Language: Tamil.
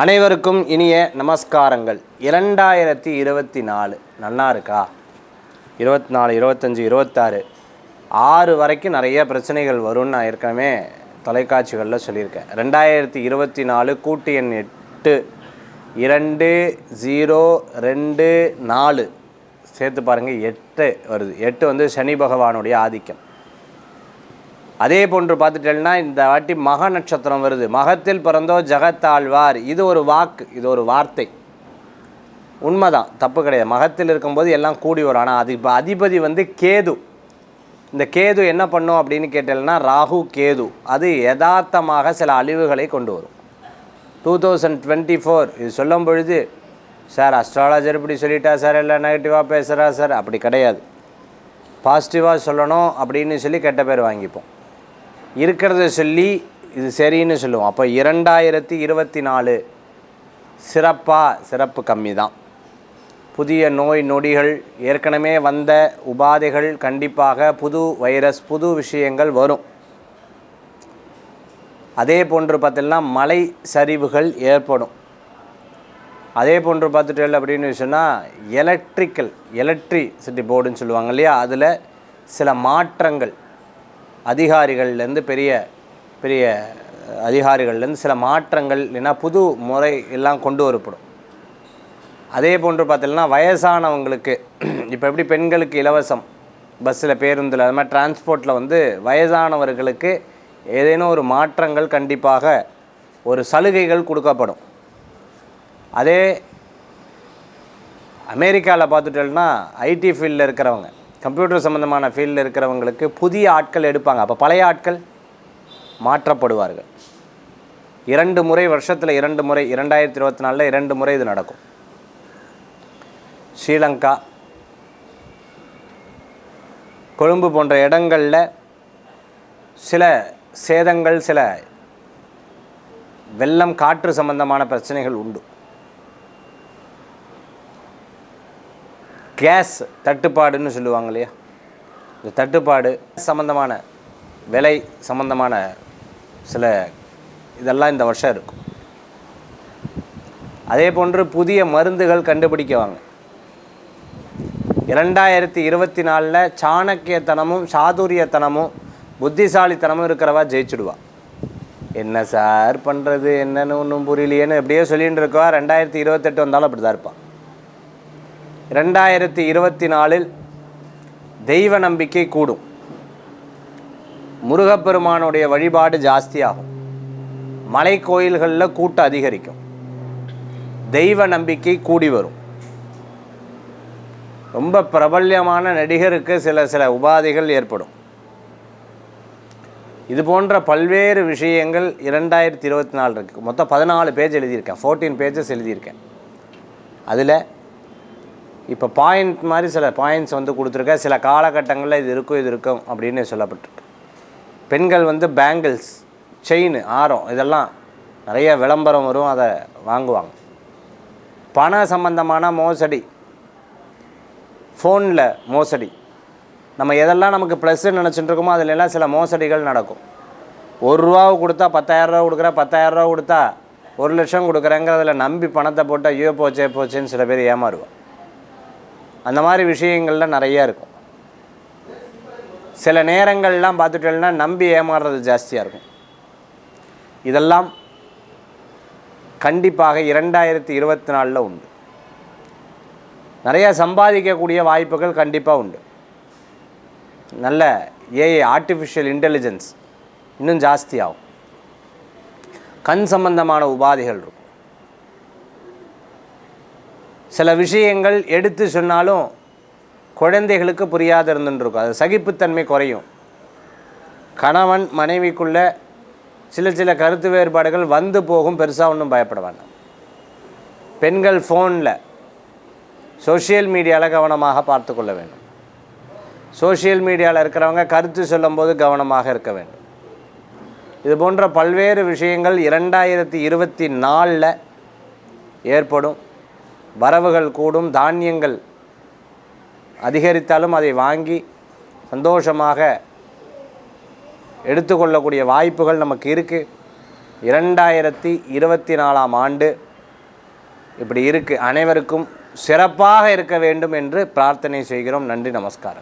அனைவருக்கும் இனிய நமஸ்காரங்கள். இரண்டாயிரத்தி இருபத்தி நாலு. நல்லா இருக்கா? இருபத்தி நாலு இருபத்தஞ்சி இருபத்தாறு. ஆறு வரைக்கும் நிறைய பிரச்சனைகள் வரும்னு நான் ஏற்கனவே தொலைக்காட்சிகளில் சொல்லியிருக்கேன். ரெண்டாயிரத்தி இருபத்தி நாலு கூட்டு எண் எட்டு இரண்டு ஜீரோ ரெண்டு நாலு. சேர்த்து பாருங்கள் எட்டு வருது. எட்டு வந்து சனி பகவானுடைய ஆதிக்கம். அதே போன்று பார்த்துட்டேன்னா இந்த வாட்டி மக நட்சத்திரம் வருது. மகத்தில் பிறந்தோ ஜகத்தாழ்வார். இது ஒரு வாக்கு இது ஒரு வார்த்தை. உண்மைதான் தப்பு கிடையாது. மகத்தில் இருக்கும்போது எல்லாம் கூடி வரும். ஆனால் அது இப்போ அதிபதி வந்து கேது. இந்த கேது என்ன பண்ணும் அப்படின்னு கேட்டேன்னா ராகு கேது. அது யதார்த்தமாக சில அழிவுகளை கொண்டு வரும். டூ தௌசண்ட் டுவெண்ட்டி ஃபோர் இது சொல்லும் பொழுது சார் அஸ்ட்ராலஜர் இப்படி சொல்லிட்டா சார் இல்லை நெகட்டிவாக பேசுகிறா சார்? அப்படி கிடையாது. பாசிட்டிவாக சொல்லணும் அப்படின்னு சொல்லி கெட்ட பேர் வாங்கிப்போம். இருக்கிறத சொல்லி இது சரின்னு சொல்லுவோம். அப்போ இரண்டாயிரத்தி இருபத்தி நாலு சிறப்பாக சிறப்பு கம்மி தான். புதிய நோய் நொடிகள் ஏற்கனவே வந்த உபாதைகள் கண்டிப்பாக புது வைரஸ் புது விஷயங்கள் வரும். அதே போன்று பார்த்தீங்கன்னா மலை சரிவுகள் ஏற்படும். அதே போன்று பார்த்துட்டு அப்படின்னு சொன்னால் எலக்ட்ரிக்கல் எலக்ட்ரிசிட்டி போர்டுன்னு சொல்லுவாங்க இல்லையா? அதில் சில மாற்றங்கள் அதிகாரிகள்லேருந்து பெரிய பெரிய அதிகாரிகள்லேருந்து சில மாற்றங்கள் இல்லைன்னா புது முறை எல்லாம் கொண்டு வரப்படும். அதே போன்று பார்த்தீங்கன்னா வயசானவங்களுக்கு இப்போ எப்படி பெண்களுக்கு இலவசம் பஸ்ஸில் பேருந்தில் அது மாதிரி டிரான்ஸ்போர்ட்டில் வந்து வயதானவர்களுக்கு ஏதேனும் ஒரு மாற்றங்கள் கண்டிப்பாக ஒரு சலுகைகள் கொடுக்கப்படும். அதே அமெரிக்காவில் பார்த்துட்டோம்னா ஐடி ஃபீல்டில் இருக்கிறவங்க கம்ப்யூட்டர் சம்மந்தமான ஃபீல்டில் இருக்கிறவங்களுக்கு புதிய ஆட்கள் எடுப்பாங்க. அப்போ பழைய ஆட்கள் மாற்றப்படுவார்கள். இரண்டு முறை வருஷத்தில் இரண்டு முறை இரண்டாயிரத்தி இருபத்தி நாலில் இரண்டு முறை இது நடக்கும். ஸ்ரீலங்கா கொழும்பு போன்ற இடங்களில் சில சேதங்கள் சில வெள்ளம் காற்று சம்பந்தமான பிரச்சனைகள் உண்டு. கேஸ் தட்டுப்பாடுன்னு சொல்லுவாங்க இல்லையா? இந்த தட்டுப்பாடு சம்மந்தமான விலை சம்மந்தமான சில இதெல்லாம் இந்த வருஷம் இருக்கும். அதே போன்று புதிய மருந்துகள் கண்டுபிடிக்கவாங்க. இரண்டாயிரத்தி இருபத்தி நாலில் சாணக்கியத்தனமும் சாதுரியத்தனமும் புத்திசாலித்தனமும் இருக்கிறவா ஜெயிச்சுடுவா. என்ன சார் பண்ணுறது என்னன்னு ஒன்றும் புரியலையேன்னு எப்படியோ சொல்லிகிட்டு இருக்கவா? ரெண்டாயிரத்தி இருபத்தெட்டு வந்தாலும் அப்படி தான் இருப்பான் ரெண்டாயிரத்தி இருபத்தி நாலில் தெய்வ நம்பிக்கை கூடும். முருகப்பெருமானுடைய வழிபாடு ஜாஸ்தியாகும். மலை கோயில்களில் கூட்டம் அதிகரிக்கும். தெய்வ நம்பிக்கை கூடி வரும். ரொம்ப பிரபல்யமான நடிகருக்கு சில சில உபாதைகள் ஏற்படும். இது போன்ற பல்வேறு விஷயங்கள் இரண்டாயிரத்தி இருபத்தி நாலு இருக்குது மொத்தம் பதினாலு பேஜ் எழுதியிருக்கேன். ஃபோர்டீன் பேஜஸ் எழுதியிருக்கேன். அதில் இப்போ பாயிண்ட் மாதிரி சில பாயிண்ட்ஸ் வந்து கொடுத்துருக்க. சில காலகட்டங்களில் இது இருக்கும் இது இருக்கும் அப்படின்னு சொல்லப்பட்டிருக்கு. பெண்கள் வந்து பேங்கிள்ஸ் செயின் ஆரம் இதெல்லாம் நிறைய விளம்பரம் வரும் அதை வாங்குவாங்க. பண சம்பந்தமான மோசடி ஃபோனில் மோசடி. நம்ம எதெல்லாம் நமக்கு ப்ளஸ்ன்னு நினச்சிட்டு இருக்கோமோ அதில் எல்லாம் சில மோசடிகள் நடக்கும். ஒரு ரூபாவை கொடுத்தா பத்தாயிரரூவா கொடுக்குற பத்தாயிரரூவா கொடுத்தா ஒரு லட்சம் கொடுக்குறேங்கிறதுல நம்பி பணத்தை போட்டால் ஐயோ போச்சே போச்சேன்னு சில பேர் ஏமாறுவோம் அந்த மாதிரி விஷயங்கள்லாம் நிறையா இருக்கும். சில நேரங்கள்லாம் பார்த்துட்டோம்னா நம்பி ஏமாறுறது ஜாஸ்தியாக இருக்கும். இதெல்லாம் கண்டிப்பாக இரண்டாயிரத்தி இருபத்தி நாலில் உண்டு. நிறையா சம்பாதிக்கக்கூடிய வாய்ப்புகள் கண்டிப்பாக உண்டு. நல்ல ஏஐ ஆர்டிஃபிஷியல் இன்டெலிஜென்ஸ் இன்னும் ஜாஸ்தியாகும். கண் சம்பந்தமான உபாதைகள் இருக்கும். சில விஷயங்கள் எடுத்து சொன்னாலும் குழந்தைகளுக்கு புரியாத இருந்துருக்கும். அது சகிப்புத்தன்மை குறையும். கணவன் மனைவிக்குள்ள சில சில கருத்து வேறுபாடுகள் வந்து போகும். பெருசாக ஒன்றும் பயப்பட வேண்டாம். பெண்கள் ஃபோனில் சோஷியல் மீடியாவில் கவனமாக பார்த்து கொள்ள வேண்டும். சோஷியல் மீடியாவில் இருக்கிறவங்க கருத்து சொல்லும்போது கவனமாக இருக்க வேண்டும். இது போன்ற பல்வேறு விஷயங்கள் இரண்டாயிரத்தி இருபத்தி நாலில் ஏற்படும். வரவுகள் கூடும் தானியங்கள் அதிகரித்தாலும் அதை வாங்கி சந்தோஷமாக எடுத்துக்கொள்ளக்கூடிய வாய்ப்புகள் நமக்கு இருக்குது இரண்டாயிரத்தி இருபத்தி நாலாம் ஆண்டு இப்படி இருக்குது அனைவருக்கும் சிறப்பாக இருக்க வேண்டும் என்று பிரார்த்தனை செய்கிறோம். நன்றி நமஸ்காரம்.